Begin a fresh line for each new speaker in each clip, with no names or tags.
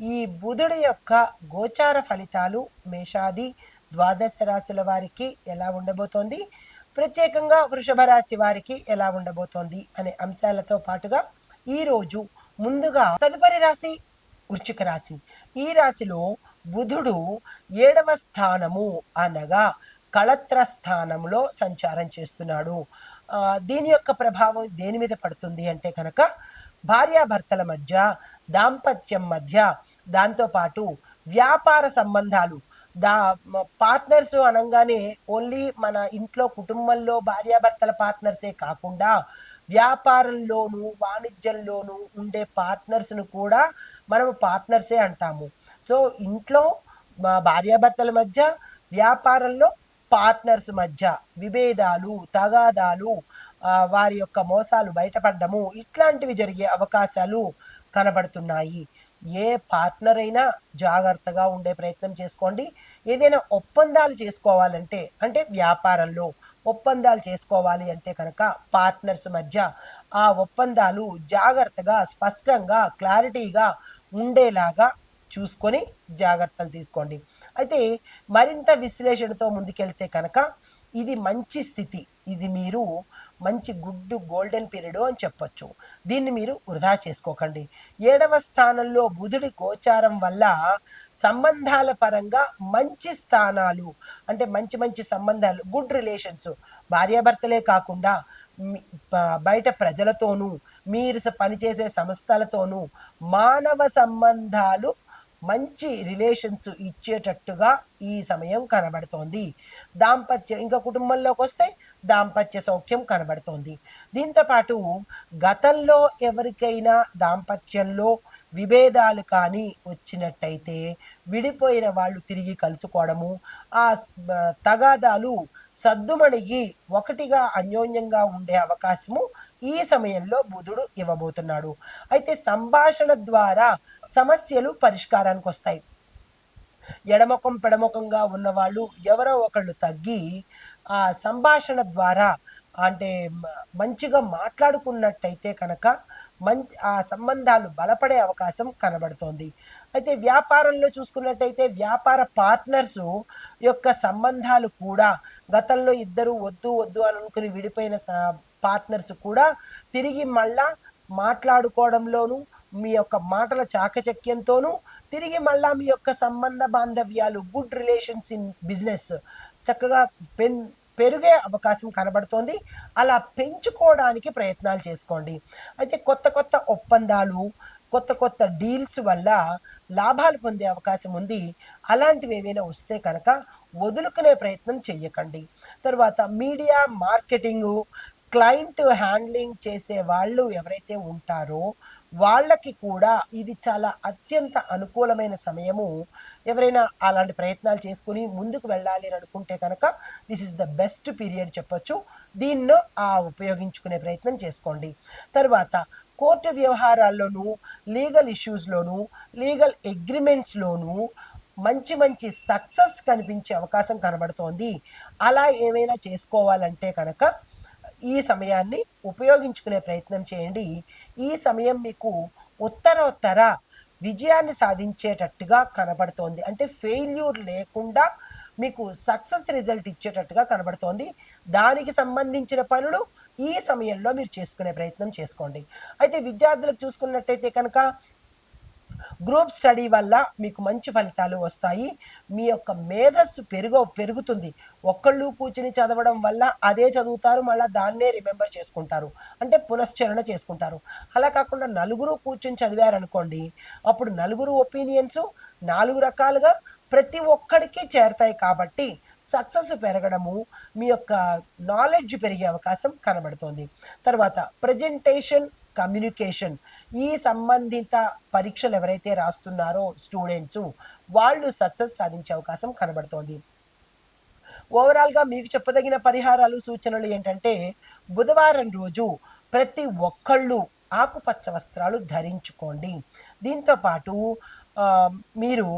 ఈ బుధుడు యొక్క గోచార ఫలితాలు మేషాది ద్వాదశ రాశుల వారికి ఎలా ఉండబోతోంది? ప్రత్యేకంగా వృషభ రాశి వారికి ఎలా ఉండబోతోంది? అనే అంశాలతో పాటుగా ఈ రోజు ముందుగా తదుపరి రాశి వృశ్చిక రాశి. ఈ రాశిలో బుధుడు ఏడవ స్థానము అనగా కళత్ర స్థానంలో సంచారం చేస్తున్నాడు. దీని యొక్క ప్రభావం దేని మీద పడుతుంది అంటే కనుక భార్యాభర్తల మధ్య దాంపత్యం మధ్య దాంతోపాటు వ్యాపార సంబంధాలు. దా పార్ట్నర్స్ అనగానే ఓన్లీ మన ఇంట్లో కుటుంబంలో భార్యాభర్తల పార్ట్నర్సే కాకుండా వ్యాపారంలోను వాణిజ్యంలోను ఉండే పార్ట్నర్స్ను కూడా మనము పార్ట్నర్సే అంటాము. సో ఇంట్లో మా భార్యాభర్తల మధ్య వ్యాపారంలో పార్ట్నర్స్ మధ్య విభేదాలు తగాదాలు వారి యొక్క మోసాలు బయటపడడము ఇట్లాంటివి జరిగే అవకాశాలు కనబడుతున్నాయి. ఏ పార్ట్నర్ అయినా జాగ్రత్తగా ఉండే ప్రయత్నం చేసుకోండి. ఏదైనా ఒప్పందాలు చేసుకోవాలంటే అంటే వ్యాపారంలో ఒప్పందాలు చేసుకోవాలి అంటే కనుక పార్ట్నర్స్ మధ్య ఆ ఒప్పందాలు జాగ్రత్తగా స్పష్టంగా క్లారిటీగా ఉండేలాగా చూసుకొని జాగ్రత్తలు తీసుకోండి. అయితే మరింత విశ్లేషణతో ముందుకెళ్తే కనుక ఇది మంచి స్థితి. ఇది మీరు మంచి గుడ్ గోల్డెన్ పీరియడ్ అని చెప్పొచ్చు. దీన్ని మీరు వృధా చేసుకోకండి. ఏడవ స్థానంలో బుధుడి గోచారం వల్ల సంబంధాల పరంగా మంచి స్థానాలు అంటే మంచి మంచి సంబంధాలు గుడ్ రిలేషన్స్ భార్యాభర్తలే కాకుండా బయట ప్రజలతోనూ మీరు పనిచేసే సంస్థలతోనూ మానవ సంబంధాలు మంచి రిలేషన్స్ ఇచ్చేటట్టుగా ఈ సమయం కనబడుతోంది. దాంపత్య ఇంకా కుటుంబంలోకి వస్తే దాంపత్య సౌఖ్యం కనబడుతోంది. దీంతోపాటు గతంలో ఎవరికైనా దాంపత్యంలో విభేదాలు కానీ వచ్చినట్టయితే విడిపోయిన వాళ్ళు తిరిగి కలుసుకోవడము ఆ, తగాదాలు సద్దుమణిగి ఒకటిగా అన్యోన్యంగా ఉండే అవకాశము ఈ సమయంలో బుధుడు ఇవ్వబోతున్నాడు. అయితే సంభాషణ ద్వారా సమస్యలు పరిష్కారానికి వస్తాయి. ఎడమొఖం పెడమొఖంగా ఉన్నవాళ్ళు ఎవరో ఒకళ్ళు తగ్గి ఆ సంభాషణ ద్వారా అంటే మంచిగా మాట్లాడుకున్నట్టయితే కనుక మంచి ఆ సంబంధాలు బలపడే అవకాశం కనబడుతోంది. అయితే వ్యాపారంలో చూసుకున్నట్టయితే వ్యాపార పార్ట్నర్స్ యొక్క సంబంధాలు కూడా గతంలో ఇద్దరు వద్దు వద్దు అని అనుకుని విడిపోయిన పార్ట్నర్స్ కూడా తిరిగి మళ్ళా మాట్లాడుకోవడంలోనూ మీ యొక్క మాటల చాకచక్యంతోనూ తిరిగి మళ్ళా మీ యొక్క సంబంధ బాంధవ్యాలు గుడ్ రిలేషన్స్ ఇన్ బిజినెస్ చక్కగా పెన్ పెరిగే అవకాశం కనబడుతోంది. అలా పెంచుకోవడానికి ప్రయత్నాలు చేసుకోండి. అయితే కొత్త కొత్త ఒప్పందాలు కొత్త కొత్త డీల్స్ వల్ల లాభాలు పొందే అవకాశం ఉంది. అలాంటివి ఏవైనా వస్తే కనుక వదులుకునే ప్రయత్నం చెయ్యకండి. తర్వాత మీడియా మార్కెటింగు క్లయింట్ హ్యాండ్లింగ్ చేసే వాళ్ళు ఎవరైతే ఉంటారో వాళ్ళకి కూడా ఇది చాలా అత్యంత అనుకూలమైన సమయము. ఎవరైనా అలాంటి ప్రయత్నాలు చేసుకుని ముందుకు వెళ్ళాలి అని అనుకుంటే కనుక this is the best period చెప్పొచ్చు. దీన్నో ఆ ఉపయోగించుకునే ప్రయత్నం చేసుకోండి. తర్వాత కోర్టు వ్యవహారాల్లోనూ లీగల్ ఇష్యూస్లోనూ లీగల్ అగ్రిమెంట్స్లోనూ మంచి మంచి సక్సెస్ కనిపించే అవకాశం కనబడుతోంది. అలా ఏమైనా చేసుకోవాలంటే కనుక ఈ సమయాన్ని ఉపయోగించుకునే ప్రయత్నం చేయండి. ఈ సమయం మీకు ఉత్తరోత్తర విజయాన్ని సాధించేటట్టుగా కనబడుతోంది. అంటే ఫెయిల్యూర్ లేకుండా మీకు సక్సెస్ రిజల్ట్ ఇచ్చేటట్టుగా కనబడుతోంది. దానికి సంబంధించిన పనులు ఈ సమయంలో మీరు చేసుకునే ప్రయత్నం చేసుకోండి. అయితే విద్యార్థులకు చూసుకున్నట్టయితే కనుక గ్రూప్ స్టడీ వల్ల మీకు మంచి ఫలితాలు వస్తాయి. మీ యొక్క మేధస్సు పెరుగు పెరుగుతుంది. ఒక్కళ్ళు కూర్చుని చదవడం వల్ల అదే చదువుతారు మళ్ళీ దాన్నే రిమెంబర్ చేసుకుంటారు. అంటే పునశ్చరణ చేసుకుంటారు. అలా కాకుండా నలుగురు కూర్చుని చదివారనుకోండి అప్పుడు నలుగురు ఒపీనియన్స్ నాలుగు రకాలుగా ప్రతి ఒక్కడికి చేరతాయి కాబట్టి సక్సెస్ పెరగడము మీ యొక్క నాలెడ్జ్ పెరిగే అవకాశం కనబడుతోంది. తర్వాత ప్రజెంటేషన్ కమ్యూనికేషన్. ఈ సంబంధిత పరీక్షలు ఎవరైతే రాస్తున్నారో స్టూడెంట్స్ వాళ్ళు సక్సెస్ సాధించే అవకాశం కనబడుతోంది. ఓవరాల్గా మీకు చెప్పదగిన పరిహారాలు సూచనలు ఏంటంటే బుధవారం రోజు ప్రతి ఒక్కళ్ళు ఆకుపచ్చ వస్త్రాలు ధరించుకోండి. దీంతో పాటు మీరు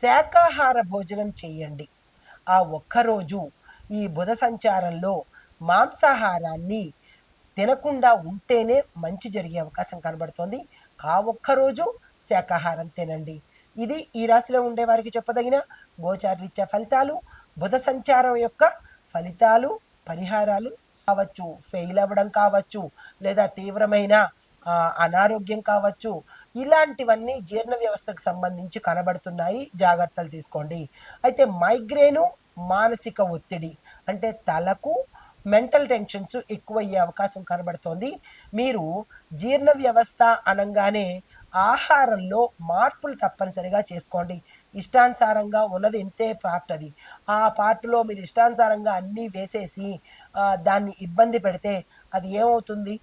శాకాహార భోజనం చేయండి. ఆ ఒక్కరోజు ఈ బుధ సంచారంలో మాంసాహారాన్ని తినకుండా ఉంటేనే మంచి జరిగే అవకాశం కనబడుతోంది. ఆ ఒక్కరోజు శాకాహారం తినండి. ఇది ఈ రాశిలో ఉండే వారికి చెప్పదగిన గోచారరీత్యా ఫలితాలు. బుధ సంచారం యొక్క ఫలితాలు పరిహారాలు కావచ్చు ఫెయిల్ అవ్వడం కావచ్చు లేదా తీవ్రమైన అనారోగ్యం కావచ్చు ఇలాంటివన్నీ జీర్ణ వ్యవస్థకు సంబంధించి కనబడుతున్నాయి. జాగ్రత్తలు తీసుకోండి. అయితే మైగ్రేను మానసిక ఒత్తిడి అంటే తలకు మెంటల్ టెన్షన్స్ ఎక్కువయ్యే అవకాశం కనబడుతోంది. మీరు జీర్ణ వ్యవస్థ అనగానే ఆహారంలో మార్పులు తప్పనిసరిగా చేసుకోండి. ఇష్టానుసారంగా ఉన్నది ఎంతే పార్ట్ అది. ఆ పార్ట్లో మీరు ఇష్టానుసారంగా అన్నీ వేసేసి దాన్ని ఇబ్బంది పెడితే అది ఏమవుతుంది?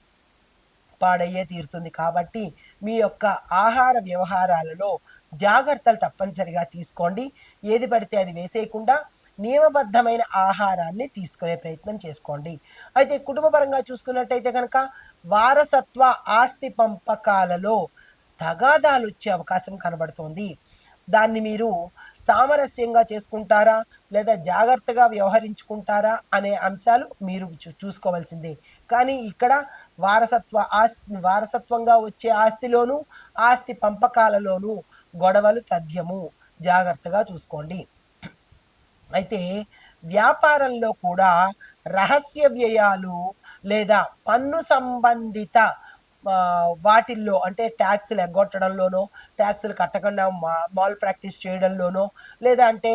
పాడయ్యే తీరుతుంది. కాబట్టి మీ యొక్క ఆహార వ్యవహారాలలో జాగ్రత్తలు తప్పనిసరిగా తీసుకోండి. ఏది పడితే అది వేసేయకుండా నియమబద్ధమైన ఆహారాన్ని తీసుకునే ప్రయత్నం చేసుకోండి. అయితే కుటుంబపరంగా చూసుకున్నట్టయితే కనుక వారసత్వ ఆస్తి పంపకాలలో తగాదాలు వచ్చే అవకాశం కనబడుతోంది. దాన్ని మీరు సామరస్యంగా చేసుకుంటారా? లేదా జాగ్రత్తగా వ్యవహరించుకుంటారా? అనే అంశాలు మీరు చూ- చూసుకోవాల్సిందే. కానీ ఇక్కడ వారసత్వ ఆస్తి వారసత్వంగా వచ్చే ఆస్తిలోనూ ఆస్తి పంపకాలలోనూ గొడవలు తథ్యము జాగ్రత్తగా చూసుకోండి. అయితే వ్యాపారంలో కూడా రహస్య వ్యయాలు లేదా పన్ను సంబంధిత వాటిల్లో అంటే ట్యాక్స్లు ఎగ్గొట్టడంలోనో ట్యాక్స్లు కట్టకుండా మా మాల్ ప్రాక్టీస్ చేయడంలోనో లేదా అంటే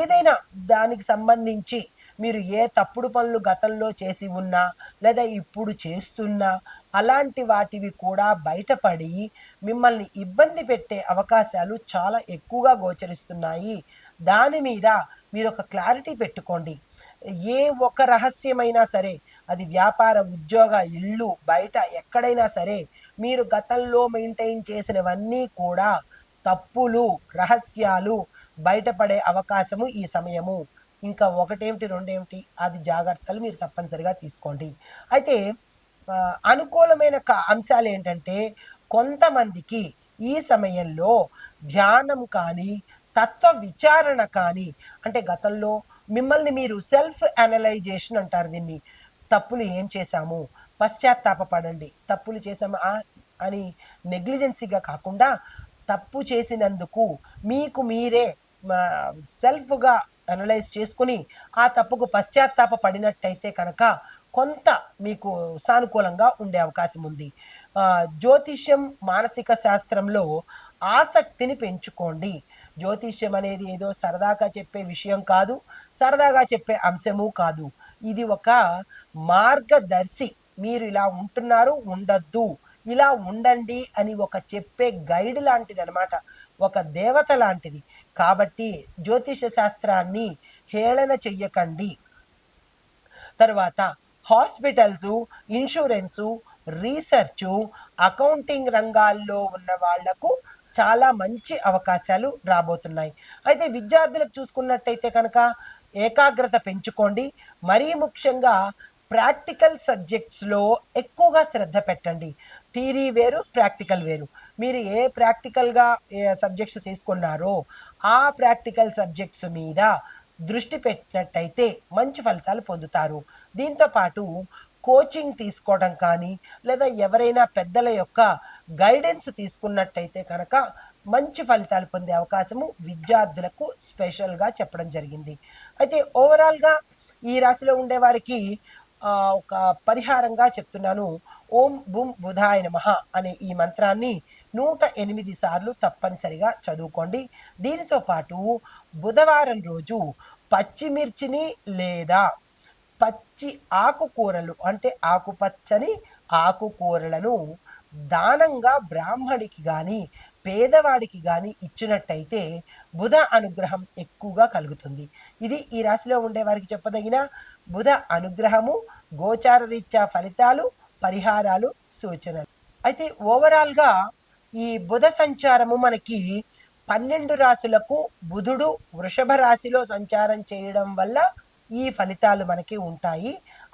ఏదైనా దానికి సంబంధించి మీరు ఏ తప్పుడు పనులు గతంలో చేసి ఉన్నా లేదా ఇప్పుడు చేస్తున్నా అలాంటి వాటివి కూడా బయటపడి మిమ్మల్ని ఇబ్బంది పెట్టే అవకాశాలు చాలా ఎక్కువగా గోచరిస్తున్నాయి. దాని మీద మీరు ఒక క్లారిటీ పెట్టుకోండి. ఏ ఒక రహస్యమైనా సరే అది వ్యాపార ఉద్యోగ ఇల్లు బయట ఎక్కడైనా సరే మీరు గతంలో మెయింటైన్ చేసినవన్నీ కూడా తప్పులు రహస్యాలు బయటపడే అవకాశము ఈ సమయము. ఇంకా ఒకటేమిటి రెండేమిటి అది జాగ్రత్తలు మీరు తప్పనిసరిగా తీసుకోండి. అయితే అనుకూలమైన క- అంశాలు ఏంటంటే కొంతమందికి ఈ సమయంలో ధ్యానం కానీ తత్వ విచారణ కానీ అంటే గతంలో మిమ్మల్ని మీరు సెల్ఫ్ అనలైజేషన్ అంటారు దీన్ని. తప్పులు ఏం చేశాము? పశ్చాత్తాపపడండి తప్పులు చేశాము? అని నెగ్లిజెన్సీగా కాకుండా తప్పు చేసినందుకు మీకు మీరే సెల్ఫ్గా అనలైజ్ చేసుకుని ఆ తప్పుకు పశ్చాత్తాప పడినట్టయితే కనుక కొంత మీకు సానుకూలంగా ఉండే అవకాశం ఉంది. జ్యోతిష్యం మానసిక శాస్త్రంలో ఆసక్తిని పెంచుకోండి. జ్యోతిష్యం అనేది ఏదో సరదాగా చెప్పే విషయం కాదు సరదాగా చెప్పే అంశము కాదు. ఇది ఒక మార్గదర్శి. మీరు ఇలా ఉంటున్నారు ఉండద్దు. ఇలా ఉండండి అని ఒక చెప్పే గైడ్ లాంటిది అనమాట ఒక దేవత లాంటిది. కాబట్టి జ్యోతిష శాస్త్రాన్ని హేళన చెయ్యకండి. తర్వాత హాస్పిటల్స్ ఇన్సూరెన్సు రీసెర్చ్ అకౌంటింగ్ రంగాల్లో ఉన్న వాళ్ళకు చాలా మంచి అవకాశాలు రాబోతున్నాయి. అయితే విద్యార్థులకు చూసుకున్నట్టయితే కనుక ఏకాగ్రత పెంచుకోండి. మరీ ముఖ్యంగా ప్రాక్టికల్ సబ్జెక్ట్స్లో ఎక్కువగా శ్రద్ధ పెట్టండి. థీరీ వేరు ప్రాక్టికల్ వేరు. మీరు ఏ ప్రాక్టికల్గా సబ్జెక్ట్స్ తీసుకున్నారో ఆ ప్రాక్టికల్ సబ్జెక్ట్స్ మీద దృష్టి పెట్టినట్టయితే మంచి ఫలితాలు పొందుతారు. దీంతో పాటు కోచింగ్ తీసుకోవడం కానీ లేదా ఎవరైనా పెద్దల యొక్క గైడెన్స్ తీసుకున్నట్టయితే కనుక మంచి ఫలితాలు పొందే అవకాశము విద్యార్థులకు స్పెషల్గా చెప్పడం జరిగింది. అయితే ఓవరాల్గా ఈ రాశిలో ఉండే వారికి ఒక పరిహారంగా చెప్తున్నాను. ఓం బుం బుధాయ నమః అనే ఈ మంత్రాన్ని నూట ఎనిమిది సార్లు తప్పనిసరిగా చదువుకోండి. దీనితో పాటు బుధవారం రోజు పచ్చిమిర్చిని లేదా పచ్చి ఆకుకూరలు అంటే ఆకుపచ్చని ఆకుకూరలను దానంగా బ్రాహ్మడికి కానీ పేదవాడికి కానీ ఇచ్చినట్టయితే బుధ అనుగ్రహం ఎక్కువగా కలుగుతుంది. ఇది ఈ రాశిలో ఉండే వారికి చెప్పదగిన బుధ అనుగ్రహము గోచార రీత్యా ఫలితాలు పరిహారాలు సూచనలు. అయితే ఓవరాల్గా ఈ బుధ సంచారము మనకి పన్నెండు రాశులకు బుధుడు వృషభ రాశిలో సంచారం చేయడం వల్ల ఈ ఫలితాలు మనకి ఉంటాయి.